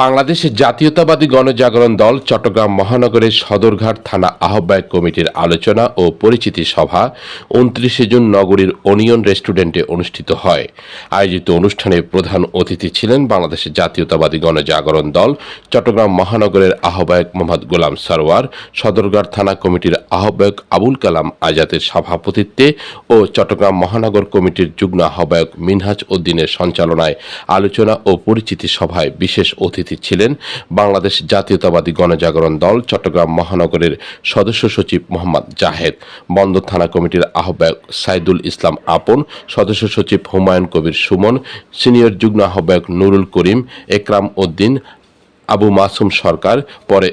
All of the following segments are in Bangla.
বাংলাদেশের জাতীয়তাবাদী গণজাগরণ দল চট্টগ্রাম মহানগরের সদরঘাট থানা আহ্বায়ক কমিটির আলোচনা ও পরিচিতি সভা উনত্রিশে জুন নগরীর ওনিয়ন রেস্টুরেন্টে অনুষ্ঠিত হয়। আয়োজিত অনুষ্ঠানে প্রধান অতিথি ছিলেন বাংলাদেশের জাতীয়তাবাদী গণজাগরণ দল চট্টগ্রাম মহানগরের আহ্বায়ক মোহাম্মদ গোলাম সরওয়ার, সদরঘাট থানা কমিটির আহ্বায়ক আবুল কালাম আজাদের সভাপতিত্বে ও চট্টগ্রাম মহানগর কমিটির যুগ্ম আহ্বায়ক মিনহাজ উদ্দিনের সঞ্চালনায় আলোচনা ও পরিচিতি সভায় বিশেষ অতিথি ছিলেন বাংলাদেশ জাতীয়তাবাদী গণজাগরণ দল চট্টগ্রাম মহানগরের সদস্য সচিব মোহাম্মদ জাহেদ, বন্দর থানা কমিটির আহ্বায়ক সাইদুল ইসলাম আপন, সদস্য সচিব হুমায়ুন কবির সুমন, সিনিয়র যুগ্ম আহ্বায়ক নুরুল করিম, একরাম উদ্দিন, আবু মাসুম সরকার, পরে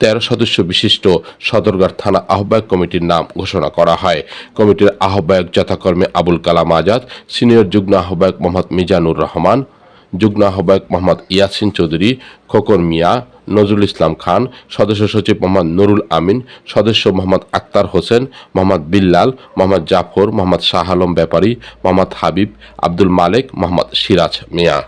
তেরো সদস্য বিশিষ্ট সদরঘাট থানা আহ্বায়ক কমিটির নাম ঘোষণা করা হয়। কমিটির আহ্বায়ক যথাকর্মে আবুল কালাম আজাদ, সিনিয়র যুগ্ম আহ্বায়ক মোহাম্মদ মিজানুর রহমান যুগ্ম আহ্বায়ক মোহাম্মদ ইয়াসিন চৌধুরী খোকর মিয়া, নজরুল ইসলাম খান, সদস্য সচিব মোহাম্মদ নুরুল আমিন, সদস্য মোহাম্মদ আক্তার হোসেন, মোহাম্মদ বিল্লাল, মোহাম্মদ জাফর, মোহাম্মদ শাহ আলম ব্যাপারী, মোহাম্মদ হাবিব, আব্দুল মালেক, মোহাম্মদ সিরাজ মিয়া।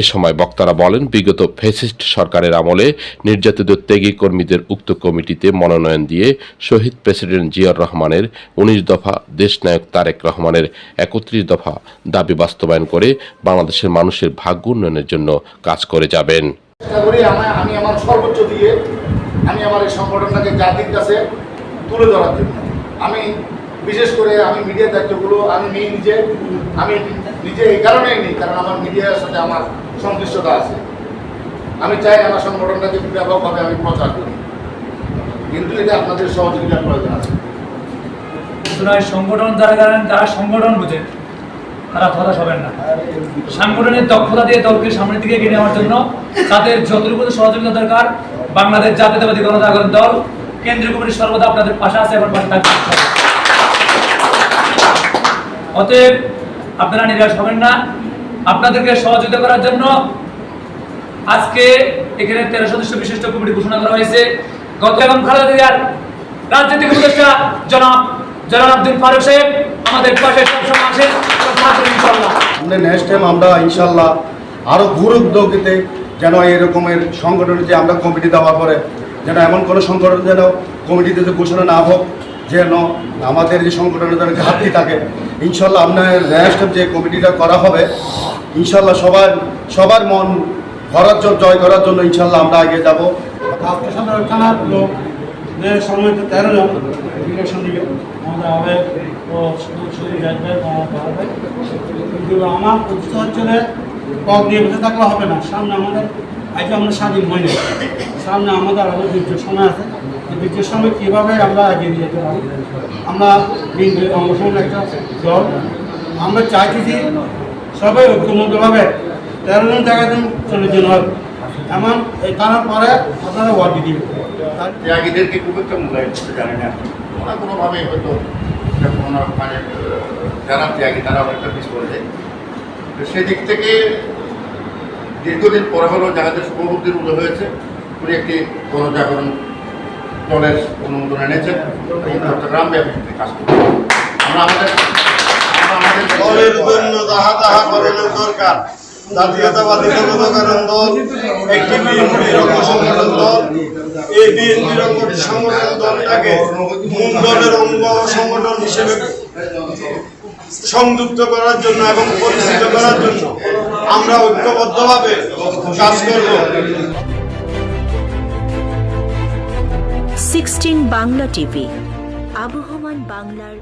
এ সময় বক্তারা বলেন, বিগত ফেসিস্ট সরকারের আমলে নির্যাতিত ত্যাগী কর্মীদের উক্ত কমিটিতে মনোনয়ন দিয়ে শহীদ প্রেসিডেন্ট জিয়াউর রহমানের উনিশ দফা দেশনায়ক তারেক রহমানের একত্রিশ দফা দাবি বাস্তবায়ন করে বাংলাদেশের মানুষের ভাগ্য উন্নয়নের জন্য কাজ করে যাবেন। আমি বিশেষ করে আমি মিডিয়ার দায়িত্বগুলো আমি নিই নিজে, আমি নিজে এই কারণেই নিই, কারণ আমার মিডিয়ার সাথে আমার সংশ্লিষ্টতা আছে। আমি চাই আমার সংগঠনটাকে ব্যাপকভাবে আমি প্রচার করি। কিন্তু এটা আপনাদের সহযোগিতার প্রয়োজন আছে। সংগঠন যারা করেন তারা সংগঠন বুঝে। তারা হতাশ হবেন না। সাংগঠনিক দক্ষতা দিয়ে দলকে সামনের দিকে এগিয়ে নেওয়ার জন্য তাদের যতটুকু সহযোগিতা দরকার, বাংলাদেশ জাতীয়তাবাদী গণজাগরণ দল, কেন্দ্রীয় কমিটি সর্বদা আপনাদের পাশে আছে এবং পাশে থাকবে। অতএব আপনারা নিরাশ হবেন না। আপনাদেরকে সহযোগিতা করার জন্য আজকে এখানে তেরো সদস্য বিশিষ্ট কমিটি ঘোষণা করা হয়েছে। গত এবং খালেদা জিয়ার রাজনৈতিক উপদেষ্টা জনাব জনাব আব্দুল ফারুক সাহেব, আমাদের পাশে সবসময় ইনশাল্লাহ নেক্সট টাইম আমরা ইনশাল্লাহ আরও ঘুর উদ্যোগীতে যেন এরকমের সংগঠনে যে আমরা কমিটি দেওয়ার পরে যেন এমন কোনো সংগঠন যেন কমিটিতে ঘোষণা না হোক যেন আমাদের যে সংগঠনের যেন ঘাটতি থাকে, ইনশাল্লাহ আপনার নেক্সট যে কমিটিটা করা হবে, ইনশাল্লাহ সবার সবার মন করার জন্য, জয় করার জন্য ইনশাল্লাহ আমরা আগে যাব। লোক, যে সময়তে তেরো জন ইলেকশন আমাদের হবে ও কিন্তু আমার বেঁচে থাকলে হবে না। সামনে আমাদের আজকে আমরা স্বাধীন হয়নি। সামনে আমাদের দীর্ঘ সময় আছে। দীর্ঘ সময় কীভাবে আমরা এগিয়ে নিয়ে যেতে পারি? আমরা বিএনপি অংশগ্রহণ একটা দল। আমরা চাইছি যে সবাই ঐক্যমতভাবে তেরো জন জায়গায় চল্লিশ জন হবে এমন তার পরে, আপনারা ওয়ার্ড দিবে তার ত্যাগীদেরকে খুব একটা মূল্যায়ন করতে জানে না। ওরা কোনোভাবে হয়তো কোনো মানে যারা ত্যাগী, তারা অনেকটা পিস করে যায়। তো সেদিক থেকে দীর্ঘদিন পরে হলেও যাদের শুভবুদ্ধির উদয় হয়েছে, উনি একটি গণজাগরণ দলের অনুমোদন এনেছেন এবং চট্টগ্রাম ব্যাপী কাজ করছেন আমরা আমাদের দলের জন্য যাহা তাহা করানোর দরকার। জাতীয়তাবাদী দল একটি বিএনপির সংগঠন দল, এই বিএনপির সংগঠন দলটাকে মূল দলের অঙ্গ সংগঠন হিসেবে সংযুক্ত করার জন্য এবং পরিচিত করার জন্য আমরা ঐক্যবদ্ধভাবে কাজ করব। বাংলা টিভি। আবহমান বাংলার